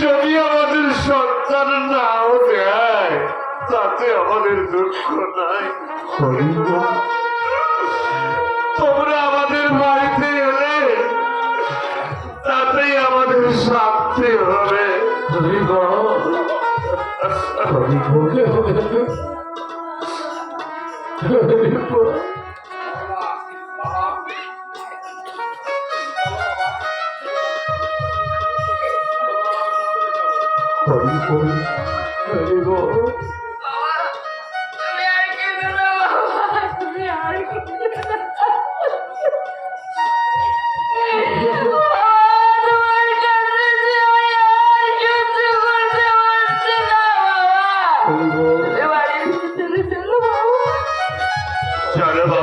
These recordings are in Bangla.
যদি আমাদের সন্তান নাও দেয় তাতে আমাদের দুঃখ নাই। তোমরা আমাদের বাড়িতে এলে, তাতেই আমাদের শান্তি হবে। তুমি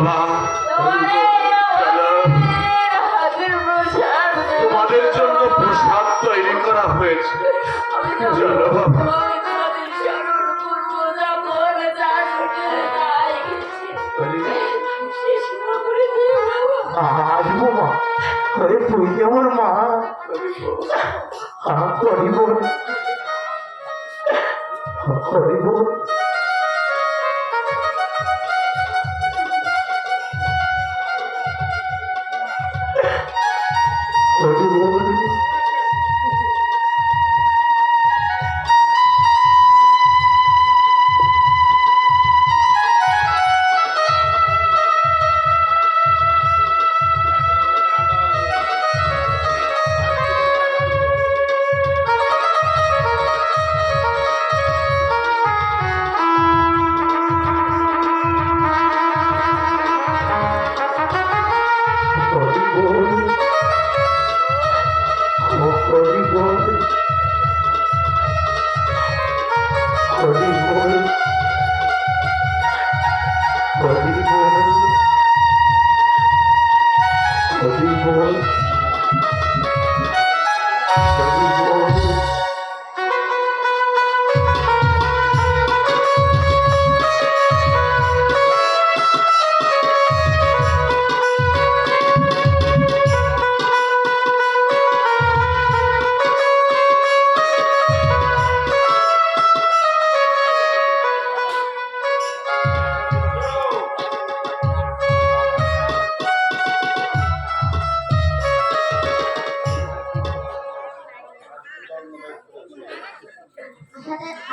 বাবা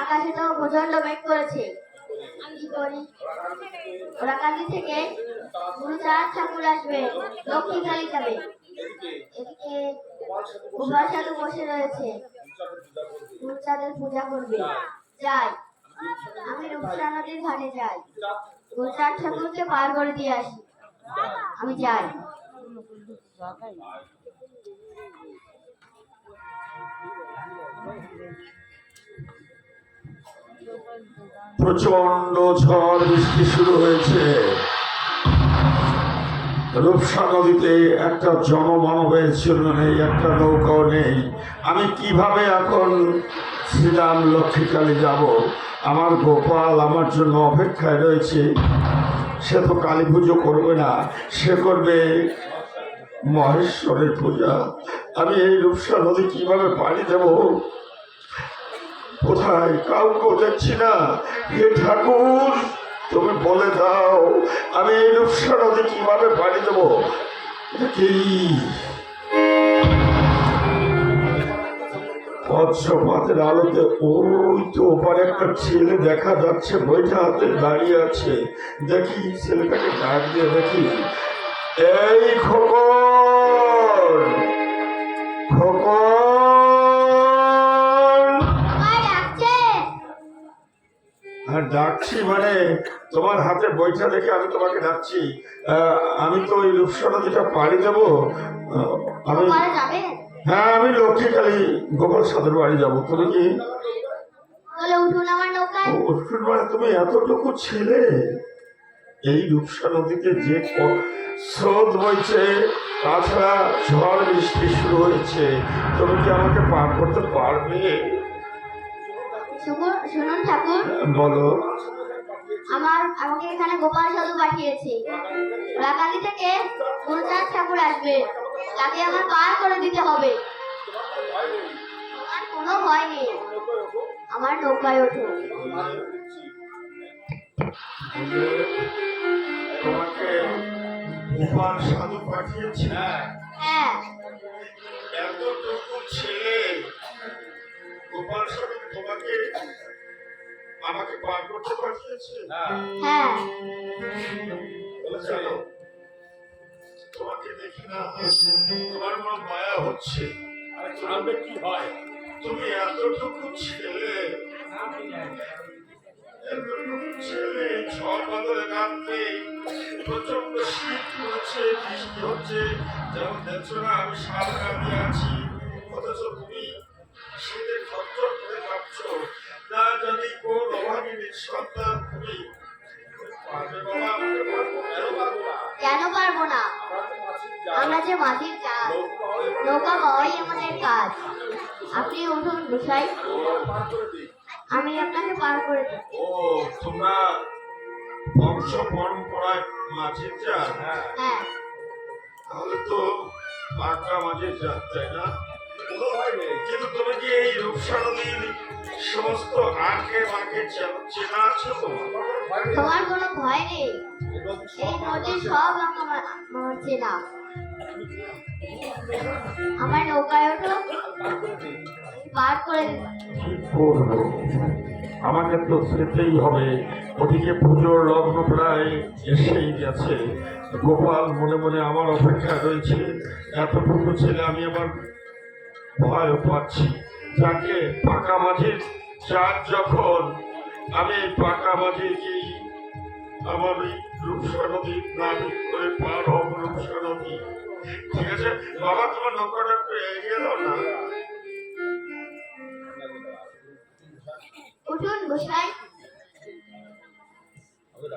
আকাশে তো প্রচণ্ড মেঘ করেছে। কি করি? ওরা কালি থেকে গুরু চার ঠাকুর আসবে, লক্ষ্মী কালী যাবে এদিকে গোপাল সাধু বসে রয়েছে। গুরু চাঁদের পূজা করবে। যাই, আমি রূপসা নদীর ঘাটে যাই। গুরু চাঁদ ঠাকুরকে পার করে দিয়ে আসি। আমি যাই। প্রচণ্ড ঝড় বৃষ্টি শুরু হয়েছে। রূপসা নদীতে একটা জনমানবের ছিল নেই, একটা নৌকাও নেই। আমি কীভাবে এখন শ্রীরাম লক্ষ্মীকালী যাব? আমার গোপাল আমার জন্য অপেক্ষায় রয়েছে। সে তো কালী পুজো করবে না, সে করবে মহেশ্বরের পূজা। আমি এই রূপসা নদী কীভাবে পাড়ি দেবো? কোথায়? কাউকে দেখছি না। হে ঠাকুর, তুমি বলে দাও, আমি এই রূপসা নদী কীভাবে পাড়ি দেবো? এটা আলোতে ওই তো ওপারে একটা ছেলে দেখা যাচ্ছে, বইটা হাতে দাঁড়িয়ে আছে। দেখি, ছেলেটাকে ডাক দিয়ে দেখি। এই খোকন! খোকন! আর ডাকছি মানে তোমার হাতে বইটা দেখে আমি তোমাকে ডাকছি। আমি তো ওই রূপসা নদীটা পাড়ি দেবো আমি হ্যাঁ আমি লক্ষ্মীকালী গোপাল সাদের বাড়ি যাব। তুমি কি উঠুন মানে তুমি এতটুকু ছেলে? এই রূপসা নদীতে যে স্রোত বইছে তাছাড়া ঝড় বৃষ্টি শুরু হয়েছে। তুমি কি আমাকে পার করতে পারবে? শুনুন শুনুন ঠাকুর। বলো। আমার আমাকে এখানে গোপাল সাধু পাঠিয়েছে। রাকালি থেকে গুরুচাঁদ ঠাকুর আসবে। তাকে আমার পার করে দিতে হবে। কোনো ভয় নেই। আমার নৌকায় ওঠো। তোমাকে গোপাল সাধু পাঠিয়েছে। হ্যাঁ। এতটুকু ছেলে গোপাল আমাকে পার করতে পাঠিয়েছে হ্যাঁ। জানো, তোমাকে দেখি না। তোমার কোনো মায়া হচ্ছে। আমি কি হয়? তুমি এতটুকু ছেলে। এতটুকু ছেলে ঝড় বাদলে রাত্রে প্রচণ্ড শীত পড়ছে বৃষ্টি হচ্ছে। যেমন দেখছ না আমি শাল কাঁদে আছি। অথচ তুমি আমরা যে মাটির কাজ নৌকা পাওয়াই আমাদের কাজ। আপনি উঠুন গোসাই আমি আপনাকে পার করে দেব ও তোমরা বংশ পরম্পরায় মাঝের হ্যাঁ? তাহলে তো পাকা মাঝের তাই না? কিন্তু তুমি কি এই রূপসা নদীর সমস্ত আঁকে চেনা- চেনা আছে? তো তোমার কোনো ভয় নেই? এই নদী সব আমার আমার চেনা। আমার নৌকায় ওঠো পার করে আমাকে তো যেতেই হবে, ওদিকে পুজোর লগ্ন প্রায় এসেই গেছে। গোপাল, মনে মনে আমার অপেক্ষা রয়েছে, এতটুকু ছেলে আমি আমার ভয় পাচ্ছি। যাকে পাকা মাঝির চাঁদ যখন, আমি পাকা মাঝি গিয়ে আমার ওই রূপসা নদী করে পার হব রূপসা নদী? ঠিক আছে? বাবা তোমার নৌকাটা একটু এগিয়ে দাও না। উঠুন গোসাই। ওই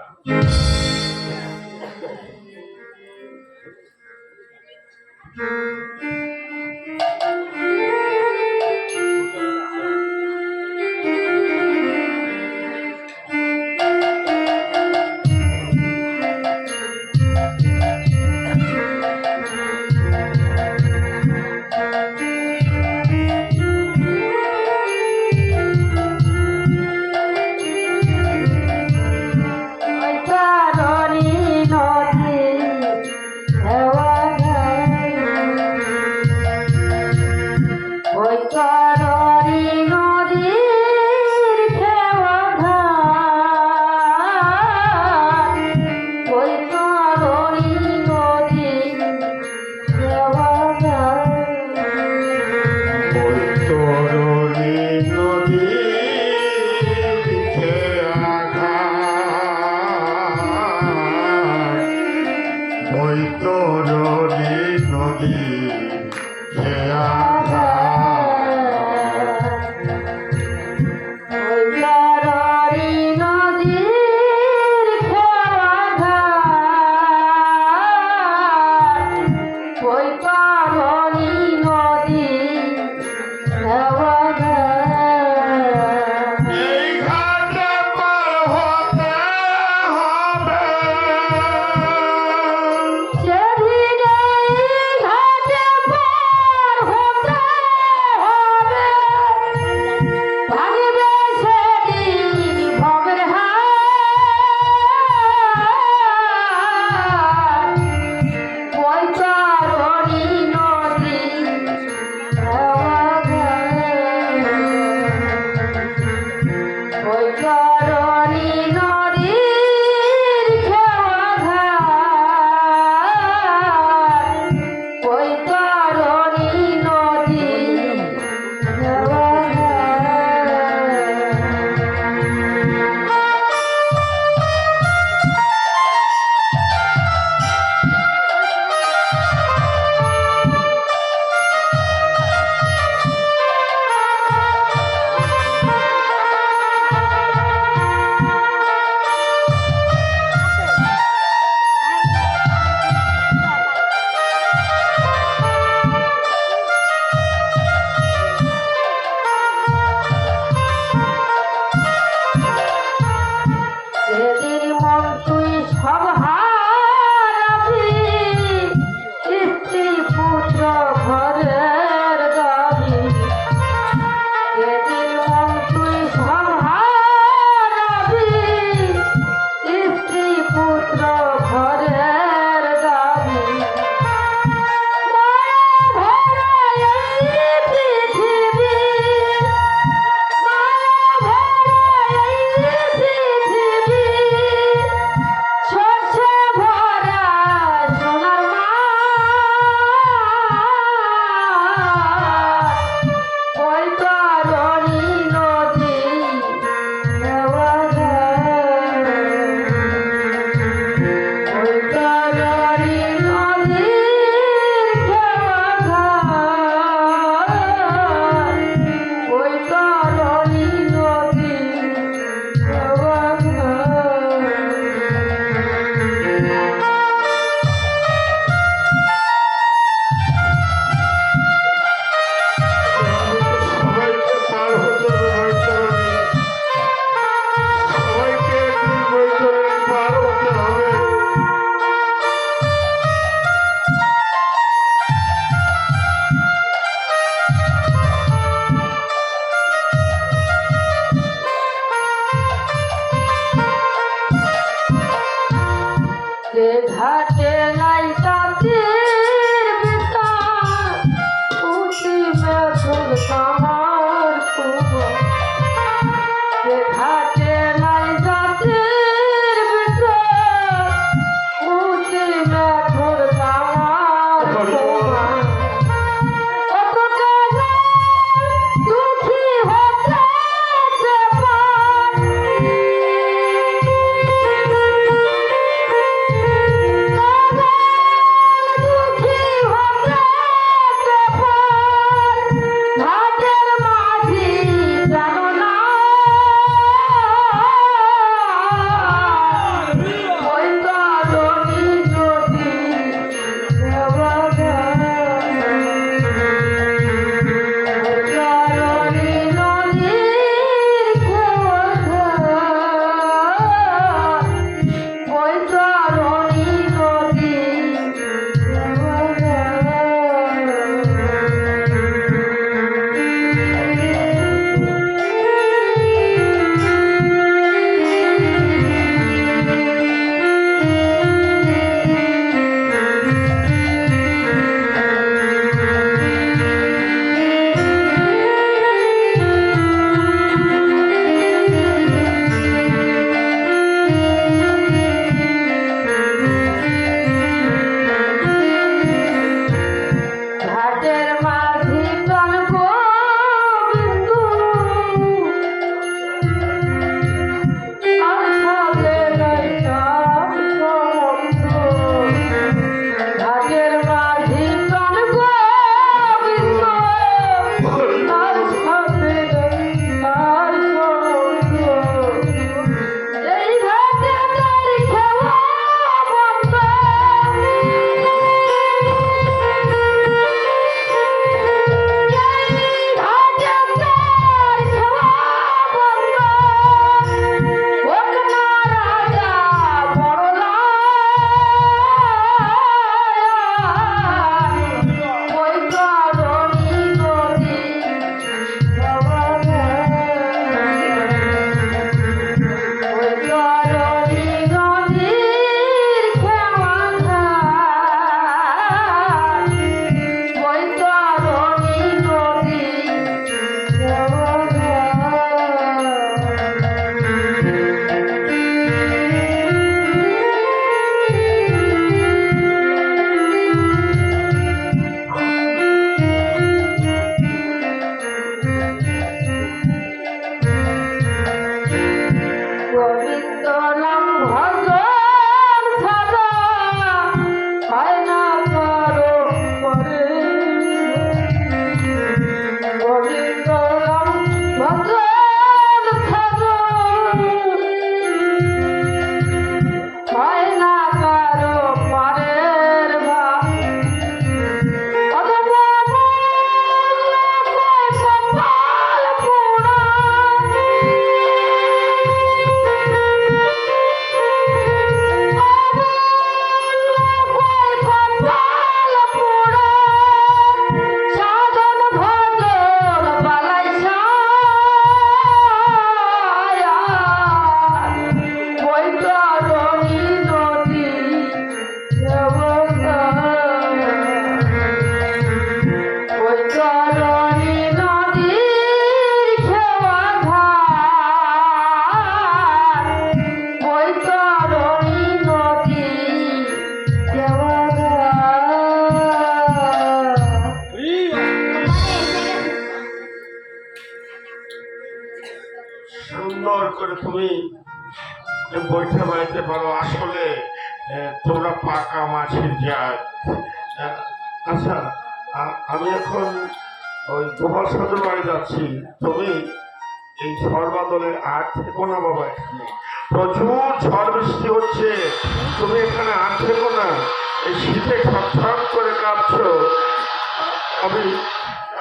আমি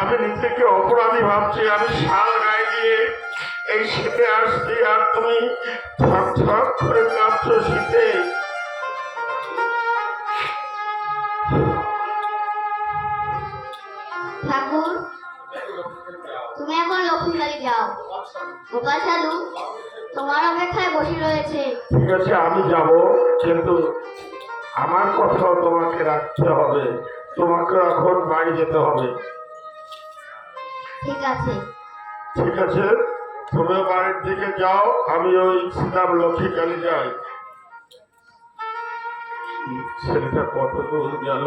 আমি নিজেকে অপরাধী ভাবছি আমি শাল গায়ে দিয়ে এই শীতে আসছি আর তুমি থক থক করে কাঁপছো শীতে। ঠাকুর তুমি এখন লক্ষ্মীকালী যাও। গোপাল সাধু তোমার অপেক্ষায় বসে রয়েছে। ঠিক আছে আমি যাব কিন্তু আমার কথাও তোমাকে রাখতে হবে। তোমাকে এখন বাড়ি যেতে হবে। ঠিক আছে। ঠিক আছে? তুমিও বাড়ির দিকে যাও আমি ওই সীতাম লক্ষ্মী কালী যাই। ছেলেটা কত দূর গেল।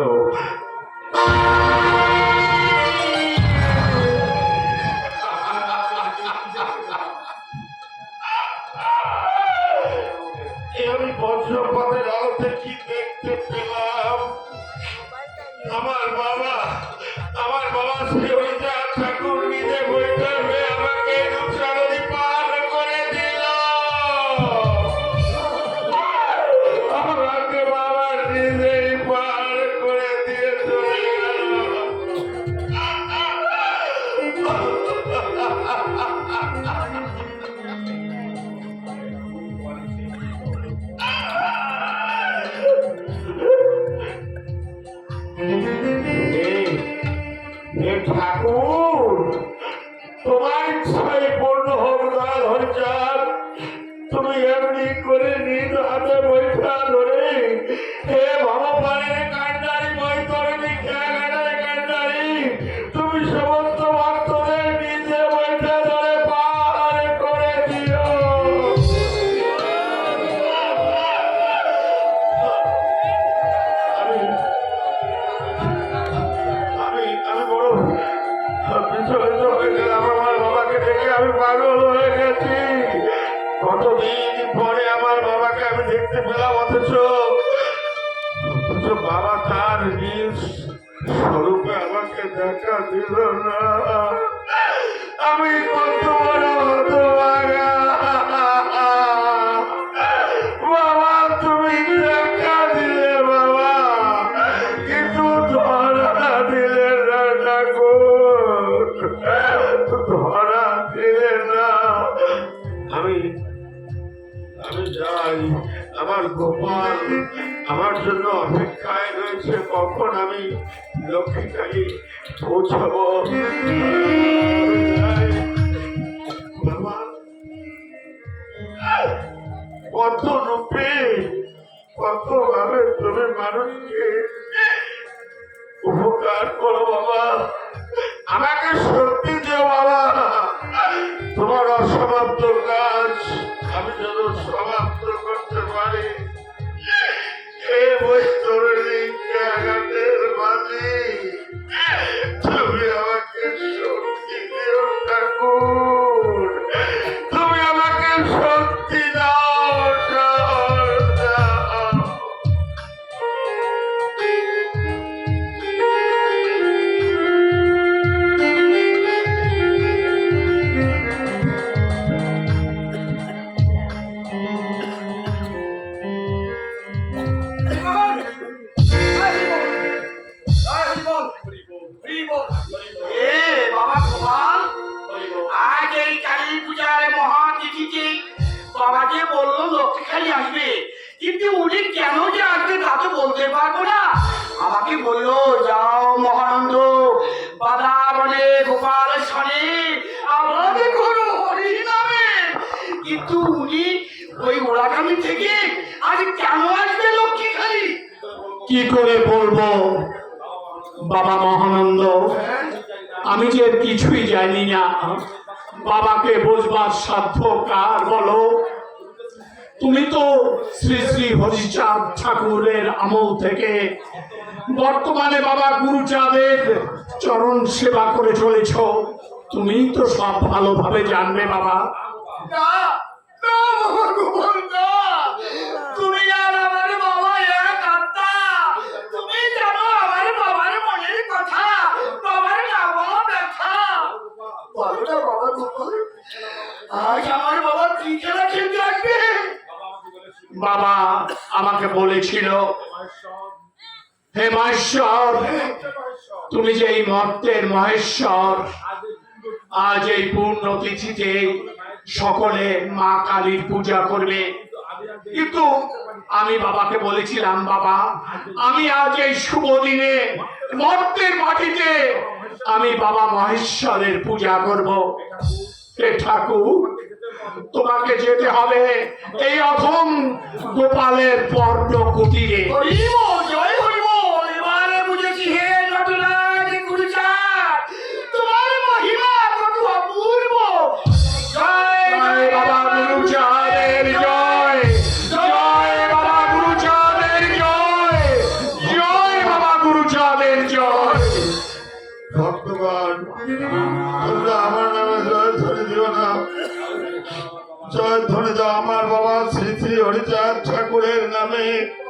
কখন আমি লক্ষ্মীকালী পৌঁছাবো। বাবা কত রূপে কত ভাবে তুমি মানুষকে উপকার করো বাবা আমাকে যে বলল লক্ষ্মীখালি আসবে। কিন্তু উনি কেন যে আসবে তা তো বলতে পারব না। আমাকে বলল, যাও মহানন্দ বলে গোপাল আমাদের হরি নামে কিন্তু উনি ওই থেকে আজ কেন আসবে কি করে বলব? বাবা মহানন্দ, আমি যে কিছুই জানি না। বাবাকে বুঝবার সাধ্য কার বলো? তুমি তো শ্রী শ্রী হরিচাঁদ ঠাকুরের আমল থেকে বর্তমানে বাবা গুরুচাঁদের চরণ সেবা করে চলেছ। তুমি তো সব ভালোভাবে জানবে বাবা। না না বলেছিল তুমি যে এই মর্তের মহেশ্বর, আজ এই পূর্ণ তিথিতে সকলে মা কালীর পূজা করবে। কিন্তু আমি বাবাকে বলেছিলাম, বাবা, আমি আজ এই শুভ দিনে মর্তের মাটিতে আমি বাবা মহেশ্বরের পূজা করব। হে ঠাকুর তোমাকে যেতে হবে এই অথম গোপালের পর্ণ কুটিরে। ঠাকুরের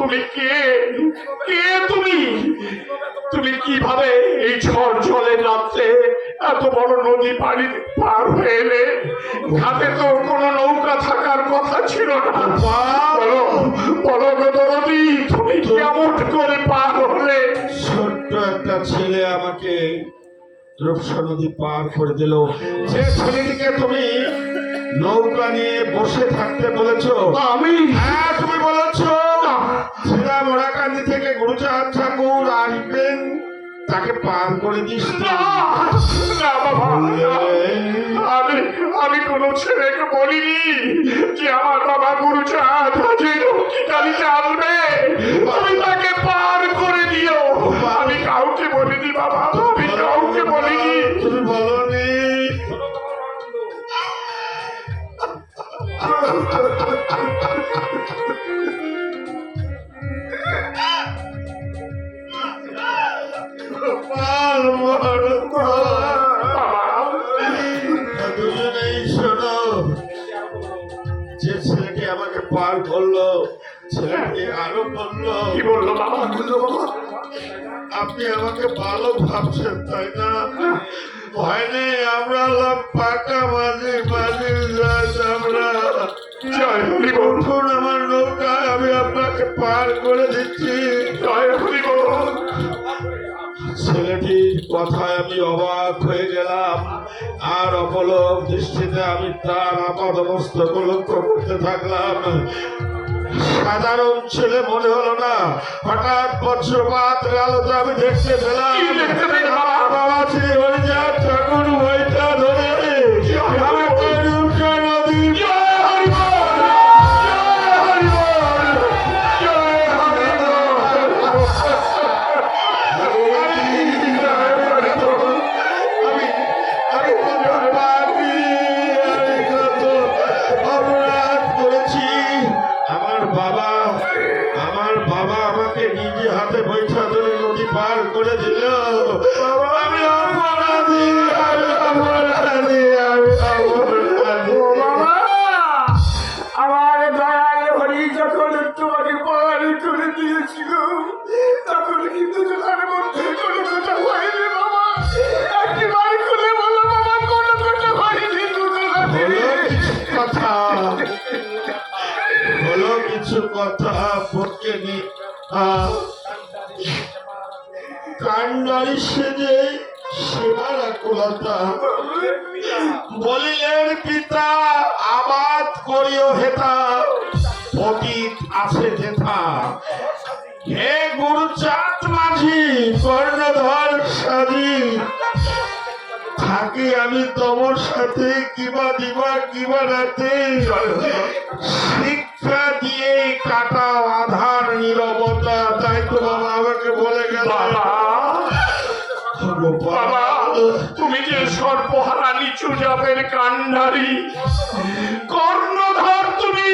তুমি কে? কে তুমি? তুমি কীভাবে এই ঝড় জলের রাত্রে এত বড় নদী পানি পার হয়ে এলে? ঘাটে তো কোনো নৌকা থাকার কথা ছিল না। বলো বলো দরদি তুমি কেমন করে পার হলে? ছোট্ট একটা ছেলে আমাকে রূপসা নদী পার করে দিল। যে ছেলেটিকে তুমি নৌকা নিয়ে বসে থাকতে বলেছ আমি? হ্যাঁ তুমি বলেছ। ছেলা মোড়াকান্দি থেকে গুরুচাঁদ ঠাকুর আসবেন। তাকে পার করে দিস। আমি আমি কোন ছেলেকে বলিনি যে আমার বাবা গুরুচাঁদ যে লক্ষ্মীকালীতে আসবে। আমি তাকে পার করে দিও। আমি কাউকে বলিনি, বাবা। গোপাল মহারাজ দুজনেই শোনো যে ছেলেটি আমাকে পার করল ছেলেটি আরও বলল কি বলল বাবা? আপনি আমাকে ভালো ভাবছেন তাই না? ভয় নেই আমরা পাকা মাঝে মাঝে আমরা। আমার নৌকায় আমি আপনাকে পার করে দিচ্ছি। জয় হরি কথায় আমি অবাক হয়ে গেলাম। আর অপলক দৃষ্টিতে আমি তার আপাদ মস্তক লক্ষ্য করতে থাকলাম। সাধারণ ছেলে মনে হলো না হঠাৎ বজ্রপাত আলোতে আমি দেখতে পেলাম। বাবা? আমার বাবা শ্রী হরিচাঁদ ঠাকুর বইটা ধরে দিয়েছিল তখন কিন্তু দোকানের মধ্যে কোনো কথা হয়নি বাবা। একবার খুলে বলো বাবা, কোনো কথা হয়নি কথা। হলো কিছু কথা পড়কে নি আমি তোমার সাথে কিবা দিবা কিবা রাতে। শিক্ষা দিয়ে কাটা আধার নীরবতা তাই তো বাবা আমাকে বলে গেল। বাবা বাবা তুমি যে সর্বহারা নিচু জাতের কান্ডারি কর্ণধর তুমি।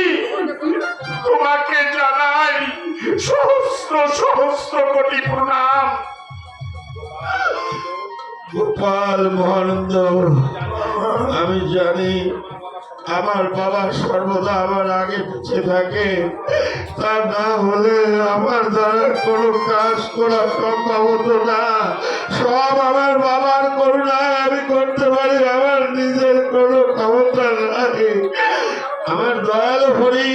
তোমাকে জানাই সহস্র সহস্র কোটি প্রণাম। গোপাল মহানন্দ আমি জানি আমার বাবা সর্বদা আমার আগে পিছিয়ে থাকে। তা না হলে আমার দ্বারা কোনো কাজ করা সম্ভব হতো না। সব আমার বাবার করুণায় আমি করতে পারি, আমার নিজের কোনো ক্ষমতা নাই। আমার দয়াল হরি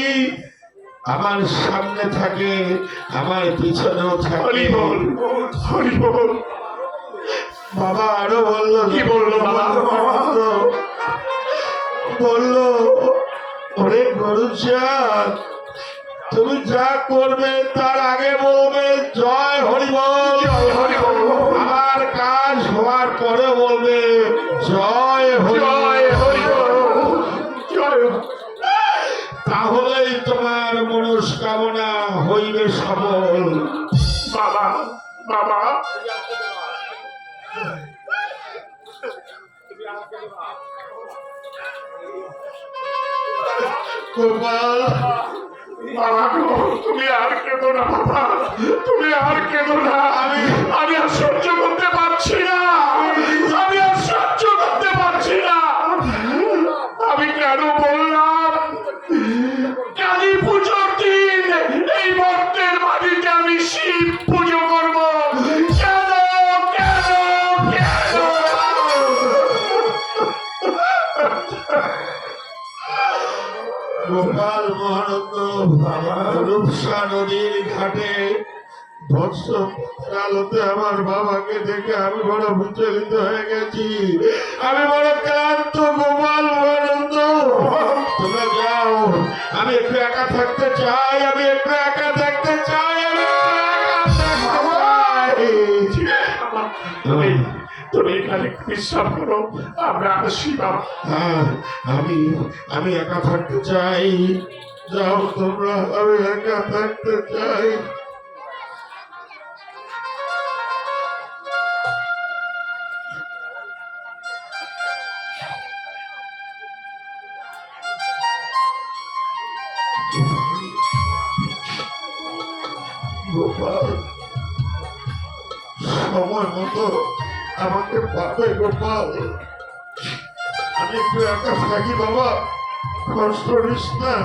আমার সামনে থাকে, আমার পিছনেও থাকে। হরি বাবা আরও বলল কি বলল বাবা? বলল? অনেক ওরে গরু তুমি যা করবে তার আগে বলবে জয় হরি বল জয় হরি বল আমার কাজ হওয়ার পরে বলবে জয় হরি তুমি আর কেঁদো না আমি আমি আর সহ্য করতে পারছি না আমি আর সহ্য করতে পারছি না আমি কেন বললাম কালী পুজোর দিন এই ভক্তের বাড়িতে আমি শিব পুজো করব গোপাল মহানন্দ রূপসা নদীর ঘাটে। আলোতে আমার বাবাকে দেখে আমি বড় বিচলিত হয়ে গেছি। আমি বড় ক্লান্ত, গোপাল মহানন্দ। তোমরা যাও, আমি একটু একা থাকতে চাই, আমি একটু একা থাকতে চাই আমি তুমি এখানে বিশ্রাম করো, আমরা আসি বাবা। হ্যাঁ আমি আমি একা থাকতে চাই। যাও, তোমরা আমি একা থাকতে চাই। গোপাল। আমি একটু একা থাকি বাবা। কষ্ট করিস না।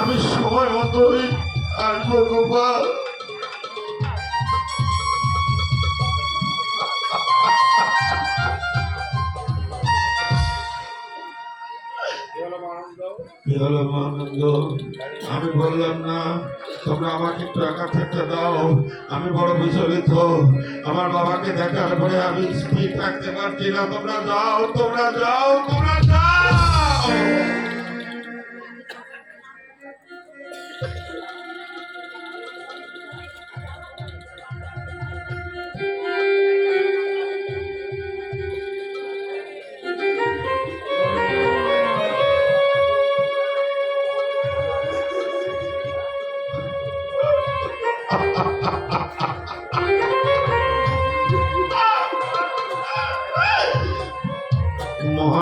আমি সময় মতোই আসব গোপাল। আমি বললাম না। তোমরা আমাকে একটু একা থাকতে দাও। আমি বড় বিচলিত। আমার বাবাকে দেখার পরে আমি স্থির থাকতে পারছি না। তোমরা যাও তোমরা যাও তোমরা যাও।